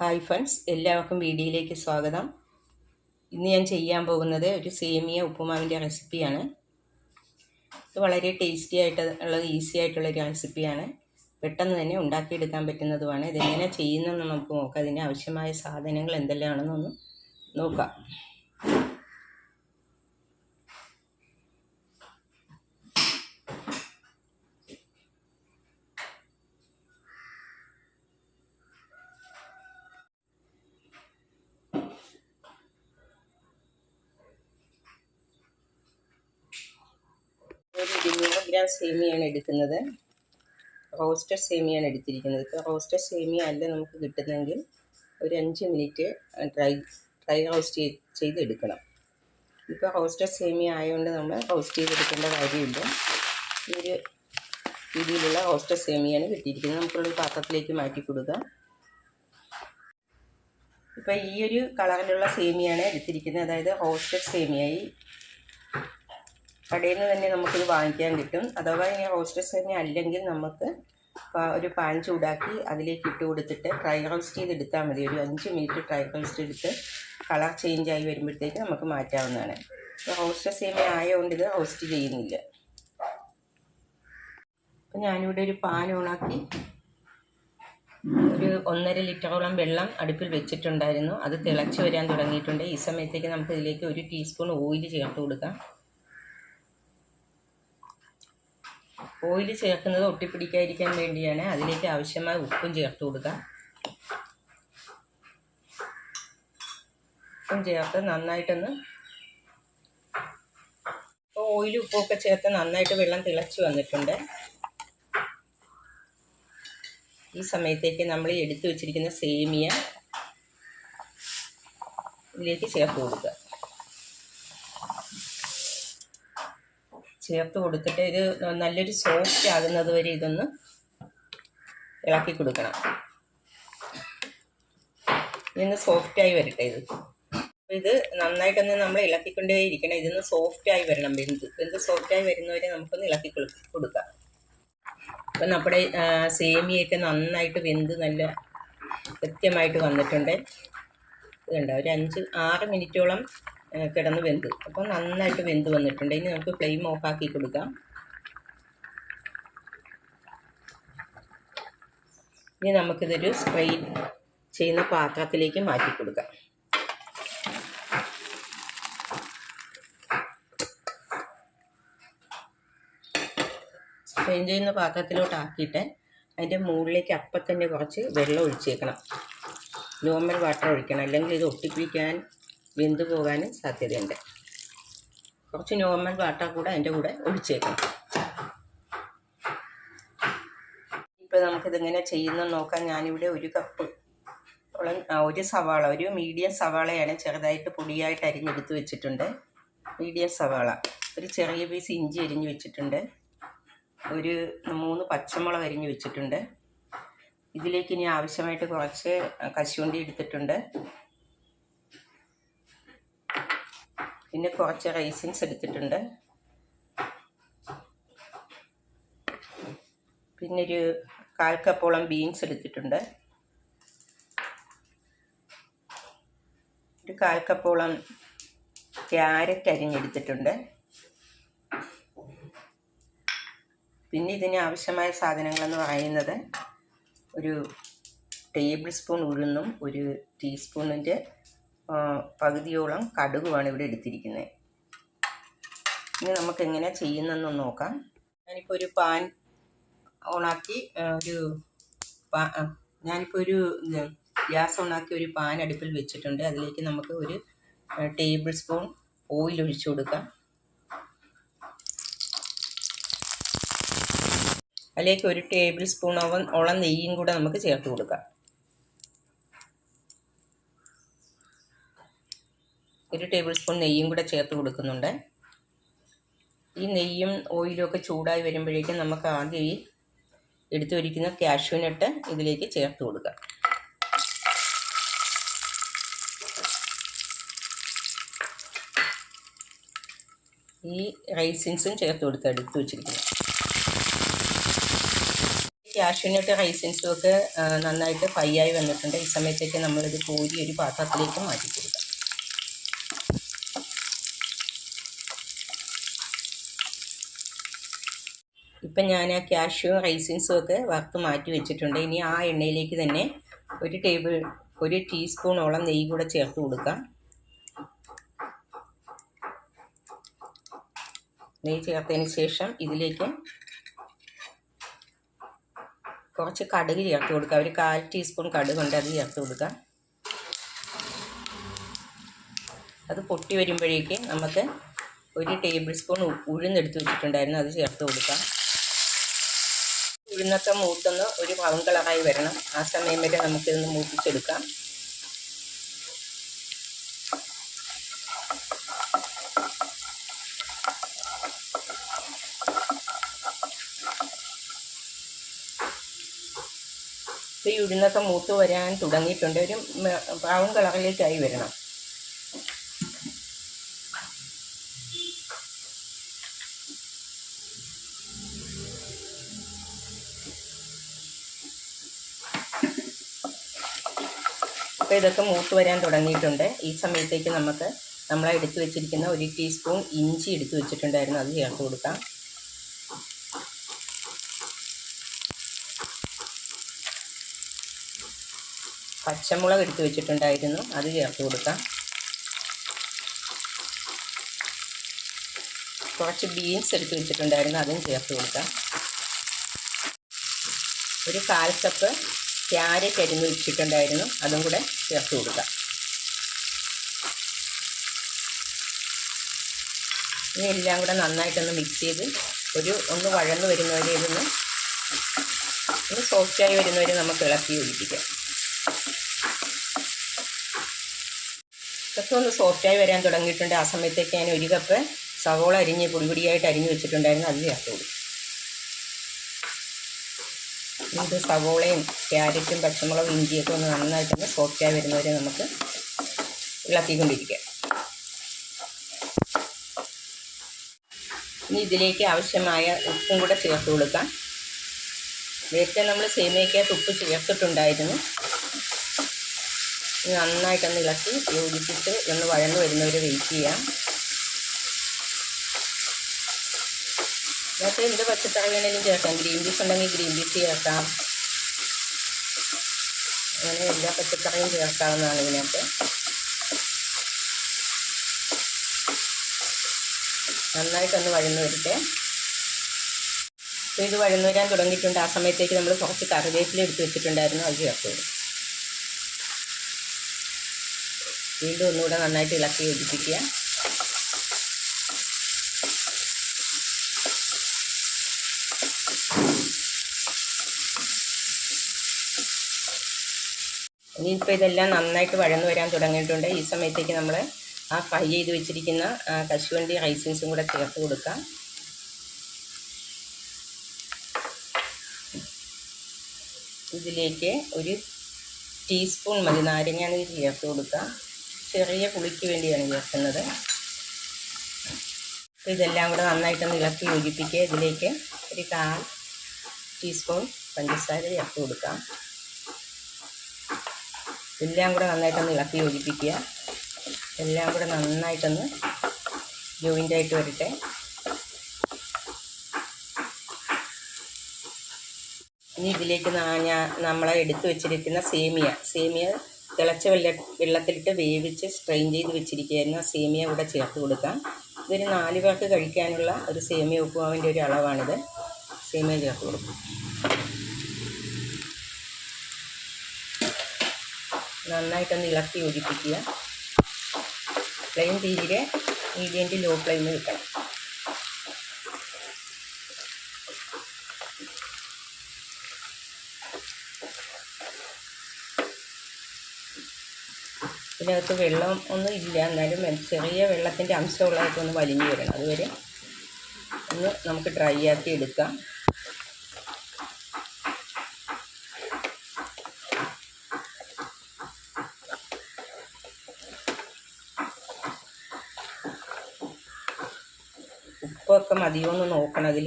Hi friends എല്ലാവർക്കും വീഡിയോയിലേക്ക് സ്വാഗതം. ഇന്ന് ഞാൻ ചെയ്യാൻ പോകുന്നത് ഒരു സേമിയ ഉപ്പുമാവിന്റെ റെസിപ്പിയാണ്. ഇത് വളരെ ടേസ്റ്റി ആയിട്ട് ഉള്ള ഈസി ആയിട്ടുള്ള ഒരു റെസിപ്പിയാണ് പെട്ടെന്ന് തന്നെ ഉണ്ടാക്കിയെടുക്കാൻ പറ്റുന്നതുമാണ്. ഇതെങ്ങനെ ചെയ്യുന്നതെന്ന് നമുക്ക് നോക്കാം. അതിന് ആവശ്യമായ സാധനങ്ങൾ എന്തെല്ലാമാണെന്നൊന്ന് നോക്കാം. ഒരു ഇരുന്നൂറ് ഗ്രാം സേമിയാണ് എടുക്കുന്നത്. റോസ്റ്റഡ് സേമിയാണ് എടുത്തിരിക്കുന്നത്. ഇപ്പോൾ റോസ്റ്റഡ് സേമിയ അല്ല നമുക്ക് കിട്ടുന്നെങ്കിൽ ഒരു അഞ്ച് മിനിറ്റ് ഡ്രൈ ഡ്രൈ റോസ്റ്റ് ചെയ്ത് ചെയ്തെടുക്കണം. ഇപ്പോൾ റോസ്റ്റഡ് സേമിയ ആയതുകൊണ്ട് നമ്മൾ റോസ്റ്റ് ചെയ്തെടുക്കേണ്ട കാര്യമില്ല. ഈ ഒരു രീതിയിലുള്ള റോസ്റ്റഡ് സേമിയാണ് കിട്ടിയിരിക്കുന്നത്. നമുക്കുള്ളൊരു പാത്രത്തിലേക്ക് മാറ്റി കൊടുക്കാം. ഇപ്പോൾ ഈ ഒരു കളറിലുള്ള സേമിയാണ് എടുത്തിരിക്കുന്നത്. അതായത് റോസ്റ്റഡ് സേമിയായി കടയിൽ നിന്ന് തന്നെ നമുക്കിത് വാങ്ങിക്കാൻ കിട്ടും. അഥവാ ഇനി റോസ്റ്റഡ് തന്നെ അല്ലെങ്കിൽ നമുക്ക് ഒരു പാൻ ചൂടാക്കി അതിലേക്ക് ഇട്ട് കൊടുത്തിട്ട് ഡ്രൈ റോസ്റ്റ് ചെയ്ത് എടുത്താൽ മതി. ഒരു അഞ്ച് മിനിറ്റ് ഡ്രൈ റോസ്റ്റ് എടുത്ത് കളർ ചേഞ്ച് ആയി വരുമ്പോഴത്തേക്ക് നമുക്ക് മാറ്റാവുന്നതാണ്. ഹോസ്റ്റസ് സേമിയ ആയതുകൊണ്ട് ഇത് റോസ്റ്റ് ചെയ്യുന്നില്ല. അപ്പം ഞാനിവിടെ ഒരു പാൻ ഓണാക്കി ഒരു ഒന്നര ലിറ്ററോളം വെള്ളം അടുപ്പിൽ വെച്ചിട്ടുണ്ടായിരുന്നു. അത് തിളച്ച് വരാൻ തുടങ്ങിയിട്ടുണ്ട്. ഈ സമയത്തേക്ക് നമുക്ക് ഇതിലേക്ക് ഒരു ടീസ്പൂൺ ഓയിൽ ചേർത്ത് കൊടുക്കാം. ഓയിൽ ചേർക്കുന്നത് ഒട്ടിപ്പിടിക്കാതിരിക്കാൻ വേണ്ടിയാണ്. അതിലേക്ക് ആവശ്യമായ ഉപ്പും ചേർത്ത് കൊടുക്കുക ഉപ്പും ചേർത്ത് നന്നായിട്ടൊന്ന് ഓയിലും ഉപ്പൊക്കെ ചേർത്ത് നന്നായിട്ട് വെള്ളം തിളച്ച് വന്നിട്ടുണ്ട്. ഈ സമയത്തേക്ക് നമ്മൾ എടുത്തു വെച്ചിരിക്കുന്ന സേമിയ ഇതിലേക്ക് ചേർത്ത് കൊടുക്കുക. ചേർത്ത് കൊടുത്തിട്ട് ഇത് നല്ലൊരു സോഫ്റ്റ് ആകുന്നത് വരെ ഇതൊന്ന് ഇളക്കി കൊടുക്കണം. ഇതൊന്ന് സോഫ്റ്റായി വരട്ടെ ഇത്. ഇത് നന്നായിട്ടൊന്ന് നമ്മൾ ഇളക്കിക്കൊണ്ടേ ഇരിക്കണം. ഇതൊന്ന് സോഫ്റ്റായി വരണം. ബെന്ത് വെന്ത് സോഫ്റ്റായി വരുന്നവരെ നമുക്കൊന്ന് ഇളക്കി കൊടു- കൊടുക്കാം. അപ്പം നമ്മുടെ സേമിയൊക്കെ നന്നായിട്ട് വെന്ത് നല്ല കൃത്യമായിട്ട് വന്നിട്ടുണ്ട്. ഇതുണ്ട്? ഒരു അഞ്ച് ആറ് മിനിറ്റോളം കിടന്ന് വെന്ത്. അപ്പോൾ നന്നായിട്ട് വെന്ത് വന്നിട്ടുണ്ട്. ഇനി നമുക്ക് ഫ്ലെയിം ഓഫ് ആക്കി കൊടുക്കാം. ഇനി നമുക്കിതൊരു സ്ട്രെയിൻ ചെയ്യുന്ന പാത്രത്തിലേക്ക് മാറ്റി കൊടുക്കാം. സ്ട്രെയിൻ ചെയ്യുന്ന പാത്രത്തിലോട്ട് ആക്കിയിട്ട് അതിന്റെ മുകളിലേക്ക് അപ്പം തന്നെ കുറച്ച് വെള്ളം ഒഴിച്ചേക്കണം. നോർമൽ വാട്ടർ ഒഴിക്കണം. അല്ലെങ്കിൽ ഇത് ഒട്ടിപ്പിടിക്കാൻ വെന്ത് പോകാനും സാധ്യതയുണ്ട്. കുറച്ച് നോർമൽ വാട്ടർ കൂടെ അതിന്റെ കൂടെ ഒഴിച്ചേക്കണം. ഇപ്പോൾ നമുക്കിതിങ്ങനെ ചെയ്യുന്ന നോക്കാം. ഞാനിവിടെ ഒരു കപ്പ് ഒരു സവാള ഒരു മീഡിയം സവാളയാണ് ചെറുതായിട്ട് പൊടിയായിട്ട് അരിഞ്ഞെടുത്ത് വെച്ചിട്ടുണ്ട്. മീഡിയം സവാള. ഒരു ചെറിയ പീസ് ഇഞ്ചി അരിഞ്ഞ് വെച്ചിട്ടുണ്ട്. ഒരു മൂന്ന് പച്ചമുളക് അരിഞ്ഞ് വെച്ചിട്ടുണ്ട്. ഇതിലേക്ക് ഇനി ആവശ്യമായിട്ട് കുറച്ച് കശുവണ്ടി എടുത്തിട്ടുണ്ട്. പിന്നെ കുറച്ച് റൈസിൻസ് എടുത്തിട്ടുണ്ട്. പിന്നെ ഒരു കാൽ കപ്പോളം ബീൻസ് എടുത്തിട്ടുണ്ട്. ഒരു കാൽ കപ്പോളം ക്യാരറ്റ് അരിഞ്ഞെടുത്തിട്ടുണ്ട്. പിന്നെ ഇതിന് ആവശ്യമായ സാധനങ്ങളെന്ന് പറയുന്നത് ഒരു ടേബിൾ സ്പൂൺ ഉഴുന്നും ഒരു ടീസ്പൂണിന്റെ പകുതിയോളം കടുകുമാണ് ഇവിടെ എടുത്തിരിക്കുന്നത് ഇനി നമുക്ക് എങ്ങനെ ചെയ്യുന്നതെന്ന് നോക്കാം. ഞാനിപ്പോൾ ഒരു പാൻ ഓണാക്കി ഒരു ഞാനിപ്പോൾ ഒരു ഗ്യാസ് ഓണാക്കി ഒരു പാൻ അടുപ്പിൽ വെച്ചിട്ടുണ്ട്. അതിലേക്ക് നമുക്ക് ഒരു ടേബിൾ സ്പൂൺ ഓയിൽ ഒഴിച്ചു കൊടുക്കാം. അതിലേക്ക് ഒരു ടേബിൾ സ്പൂൺ ഓവൻ ഓളം നെയ്യും കൂടെ നമുക്ക് ചേർത്ത് കൊടുക്കാം. ഒരു ടേബിൾ സ്പൂൺ നെയ്യും കൂടെ ചേർത്ത് കൊടുക്കുന്നുണ്ട്. ഈ നെയ്യും ഓയിലും ഒക്കെ ചൂടായി വരുമ്പോഴേക്കും നമുക്ക് ആദ്യം ഈ എടുത്തു വരിക്കുന്ന കാഷ്യൂനട്ട് ഇതിലേക്ക് ചേർത്ത് കൊടുക്കാം. ഈ റൈസിൻസും ചേർത്ത് കൊടുക്കുക എടുത്ത് വെച്ചിരിക്കുന്നത്. കാഷ്യൂനട്ട് റൈസിൻസും ഒക്കെ നന്നായിട്ട് ഫ്രൈ ആയി വന്നിട്ടുണ്ട്. ഈ സമയത്തേക്ക് നമ്മളിത് കോരി ഒരു പാത്രത്തിലേക്ക് മാറ്റി കൊടുക്കാം. ഇപ്പം ഞാൻ ആ കാഷ്യൂ റൈസിൻസും ഒക്കെ വറുത്ത് മാറ്റി വെച്ചിട്ടുണ്ട്. ഇനി ആ എണ്ണയിലേക്ക് തന്നെ ഒരു ടേബിൾ ഒരു ടീസ്പൂണോളം നെയ്യ് കൂടെ ചേർത്ത് കൊടുക്കാം. നെയ്യ് ചേർത്തതിന് ശേഷം ഇതിലേക്ക് കുറച്ച് കടുക് ചേർത്ത് കൊടുക്കുക ഒരു കാൽ ടീസ്പൂൺ കടുക് ഉണ്ട് അത് ചേർത്ത് കൊടുക്കുക അത് പൊട്ടി വരുമ്പോഴേക്ക് നമുക്ക് ഒരു ടേബിൾ സ്പൂൺ ഉഴുന്നെടുത്ത് വെച്ചിട്ടുണ്ടായിരുന്നു അത് ചേർത്ത് കൊടുക്കാം. ഉഴുന്നൊക്കെ മൂത്തൊന്ന് ഒരു ബ്രൗൺ കളറായി വരണം. ആ സമയം വരെ നമുക്കിതൊന്ന് മൂപ്പിച്ചെടുക്കാം. ഈ ഉഴുന്നൊക്കെ മൂത്ത് വരാൻ തുടങ്ങിയിട്ടുണ്ട്. ഒരു ബ്രൗൺ കളറിലേക്കായി വരണം. അപ്പോൾ ഇതൊക്കെ മൂത്ത് വരാൻ തുടങ്ങിയിട്ടുണ്ട്. ഈ സമയത്തേക്ക് നമുക്ക് നമ്മൾ എടുത്തു വെച്ചിരിക്കുന്ന ഒരു ടീസ്പൂൺ ഇഞ്ചി എടുത്തു വെച്ചിട്ടുണ്ടായിരുന്നു. അത് ചേർത്ത് കൊടുക്കാം. പച്ചമുളക് എടുത്തു വെച്ചിട്ടുണ്ടായിരുന്നു. അത് ചേർത്ത് കൊടുക്കാം. കുറച്ച് ബീൻസ് എടുത്ത് വെച്ചിട്ടുണ്ടായിരുന്നു. അതും ചേർത്ത് കൊടുക്കാം. ഒരു കാൽ കപ്പ് ക്യാരറ്റ് അരിഞ്ഞ് വെച്ചിട്ടുണ്ടായിരുന്നു. അതും കൂടെ ചേർത്ത് കൊടുക്കാം. ഇനി എല്ലാം കൂടെ നന്നായിട്ടൊന്ന് മിക്സ് ചെയ്ത് ഒരു ഒന്ന് വഴന്ന് വരുന്നവരെ ഇതൊന്ന് ഒന്ന് സോഫ്റ്റായി വരുന്നവരെ നമുക്ക് ഇളക്കി ഒഴിപ്പിക്കാം ഇതൊക്കെ ഒന്ന് സോഫ്റ്റായി വരാൻ തുടങ്ങിയിട്ടുണ്ട്. ആ സമയത്തേക്ക് ഞാൻ ഒരു കപ്പ് സവോള അരിഞ്ഞ് പൊടിപൊടിയായിട്ട് അരിഞ്ഞ് വെച്ചിട്ടുണ്ടായിരുന്നു. അത് ചേർത്ത് കൊടുക്കും ഇത് സവോളയും ക്യാരറ്റും പച്ചമുളകും ഇഞ്ചിയൊക്കെ ഒന്ന് നന്നായിട്ടൊന്ന് സോഫ്റ്റായി വരുന്നവരെ നമുക്ക് ഇളക്കിക്കൊണ്ടിരിക്കാം. ഇനി ഇതിലേക്ക് ആവശ്യമായ ഉപ്പും കൂടെ ചേർത്ത് കൊടുക്കാം. നേരത്തെ നമ്മൾ സേമിയക്കകത്ത് ഉപ്പ് ചേർത്തിട്ടുണ്ടായിരുന്നു. നന്നായിട്ടൊന്ന് ഇളക്കി യോജിപ്പിച്ച് ഒന്ന് വഴന്ന് വരുന്നവരെ വെയിറ്റ് ചെയ്യാം. ഇതിനകത്ത് എന്ത് പച്ചക്കറി വേണേലും ചേർക്കാം. ഗ്രീൻ പീസ് ഉണ്ടെങ്കിൽ ഗ്രീൻ പീസ് ചേർക്കാം. അങ്ങനെ എല്ലാ പച്ചക്കറിയും ചേർക്കാവുന്നതാണ് ഇതിനകത്ത്. നന്നായിട്ടൊന്ന് വഴന്നു വരട്ടെ. അപ്പോൾ ഇത് വഴന്നു വരാൻ തുടങ്ങിയിട്ടുണ്ട്. ആ സമയത്തേക്ക് നമ്മൾ കുറച്ച് കറിവേപ്പില എടുത്ത് വെച്ചിട്ടുണ്ടായിരുന്നു. അത് ചേർത്ത് വീണ്ടും ഒന്നുകൂടെ നന്നായിട്ട് ഇളക്കി യോജിപ്പിക്കുക. ഇനിയിപ്പോൾ ഇതെല്ലാം നന്നായിട്ട് വഴന്നു വരാൻ തുടങ്ങിയിട്ടുണ്ട്. ഈ സമയത്തേക്ക് നമ്മൾ ആ ഫ്രൈ ചെയ്ത് വെച്ചിരിക്കുന്ന കശുവണ്ടി ഐസിൻസും കൂടെ ചേർത്ത് കൊടുക്കാം. ഇതിലേക്ക് ഒരു ടീസ്പൂൺ മതി. നാരങ്ങയാണ് ചേർത്ത് കൊടുക്കാം. ചെറിയ പുളിക്ക് വേണ്ടിയാണ് ചേർക്കുന്നത്. ഇതെല്ലാം കൂടെ നന്നായിട്ടൊന്ന് ഇളക്കി യോജിപ്പിക്കുക. ഇതിലേക്ക് ഒരു കാൽ ടീസ്പൂൺ പഞ്ചസാര ചേർത്ത് കൊടുക്കാം. എല്ലാം കൂടെ നന്നായിട്ടൊന്ന് ഇളക്കി യോജിപ്പിക്കുക. എല്ലാം കൂടെ നന്നായിട്ടൊന്ന് ജോയിന്റായിട്ട് വരട്ടെ. ഇനി ഇതിലേക്ക് ഞാൻ നമ്മളെ എടുത്തു വെച്ചിരിക്കുന്ന സേമിയ. സേമിയ തിളച്ച വെള്ള വെള്ളത്തിലിട്ട് വേവിച്ച് സ്ട്രെയിൻ ചെയ്ത് വെച്ചിരിക്കുകയായിരുന്നു. ആ സേമിയ കൂടെ ചേർത്ത് കൊടുക്കാം. ഇതൊരു നാല് പേർക്ക് കഴിക്കാനുള്ള ഒരു സേമിയ ഉപ്പുമാവിന്റെ ഒരു അളവാണിത്. സേമിയ ചേർത്ത് കൊടുക്കും. നന്നായിട്ടൊന്ന് ഇളക്കി യോജിപ്പിക്കുക. ഫ്ലെയിം തീരെ മീഡിയം ടു ലോ ഫ്ലെയിമിൽ വെക്കണം. ഇതിനകത്ത് വെള്ളം ഒന്നും ഇല്ല. എന്നാലും ചെറിയ വെള്ളത്തിന്റെ അംശമുള്ളതൊക്കെ ഒന്ന് വലിഞ്ഞു വരണം. അതുവരെ ഒന്ന് നമുക്ക് ഡ്രൈ ആക്കി എടുക്കാം. ഉപ്പൊക്കെ മതിയോ എന്ന് നോക്കണം അതിൽ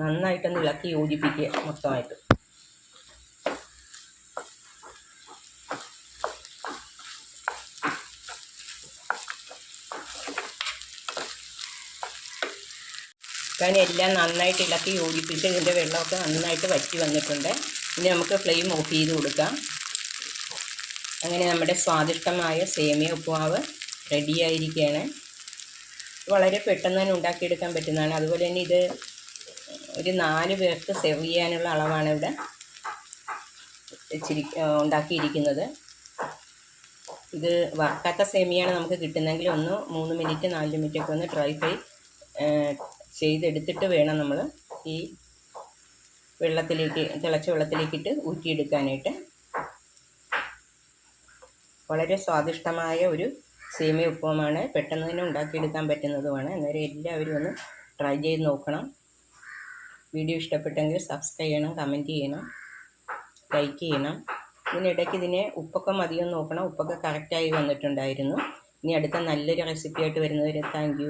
നന്നായിട്ടൊന്ന് ഇളക്കി യോജിപ്പിക്കുക മൊത്തമായിട്ട്. കാരണം എല്ലാം നന്നായിട്ട് ഇളക്കി യോജിപ്പിച്ച് ഇതിന്റെ വെള്ളമൊക്കെ നന്നായിട്ട് വറ്റി വന്നിട്ടുണ്ട്. ഇനി നമുക്ക് ഫ്ലെയിം ഓഫ് ചെയ്ത് കൊടുക്കാം. അങ്ങനെ നമ്മുടെ സ്വാദിഷ്ടമായ സേമിയ ഉപ്പുമാവ് റെഡിയായിരിക്കുകയാണ് വളരെ പെട്ടെന്ന് തന്നെ ഉണ്ടാക്കിയെടുക്കാൻ പറ്റുന്നതാണ്. അതുപോലെ തന്നെ ഇത് ഒരു നാല് പേർക്ക് സെർവ് ചെയ്യാനുള്ള അളവാണ് ഇവിടെ വെച്ചിരി ഉണ്ടാക്കിയിരിക്കുന്നത്. ഇത് വറുക്കാത്ത സേമിയാണ് നമുക്ക് കിട്ടുന്നതെങ്കിൽ ഒന്ന് മൂന്ന് മിനിറ്റ് നാല് മിനിറ്റ് ഒക്കെ ഒന്ന് ഡ്രൈ ഫ്രൈ ചെയ്തെടുത്തിട്ട് വേണം നമ്മൾ ഈ വെള്ളത്തിലേക്ക് തിളച്ച വെള്ളത്തിലേക്കിട്ട് ഊറ്റിയെടുക്കാനായിട്ട്. വളരെ സ്വാദിഷ്ടമായ ഒരു സേമിയ ഉപ്പുമാണ് പെട്ടെന്ന് തന്നെ ഉണ്ടാക്കിയെടുക്കാൻ പറ്റുന്നതുമാണ്. അന്നേരം എല്ലാവരും ഒന്ന് ട്രൈ ചെയ്ത് നോക്കണം. വീഡിയോ ഇഷ്ടപ്പെട്ടെങ്കിൽ സബ്സ്ക്രൈബ് ചെയ്യണം കമന്റ് ചെയ്യണം ലൈക്ക് ചെയ്യണം. ഇതിനിടയ്ക്ക് ഇതിനെ ഉപ്പൊക്കെ മതിയെന്ന് നോക്കണം. ഉപ്പൊക്കെ കറക്റ്റായി വന്നിട്ടുണ്ടായിരുന്നു. ഇനി അടുത്ത നല്ലൊരു റെസിപ്പിയായിട്ട് വരുന്നവരെ താങ്ക്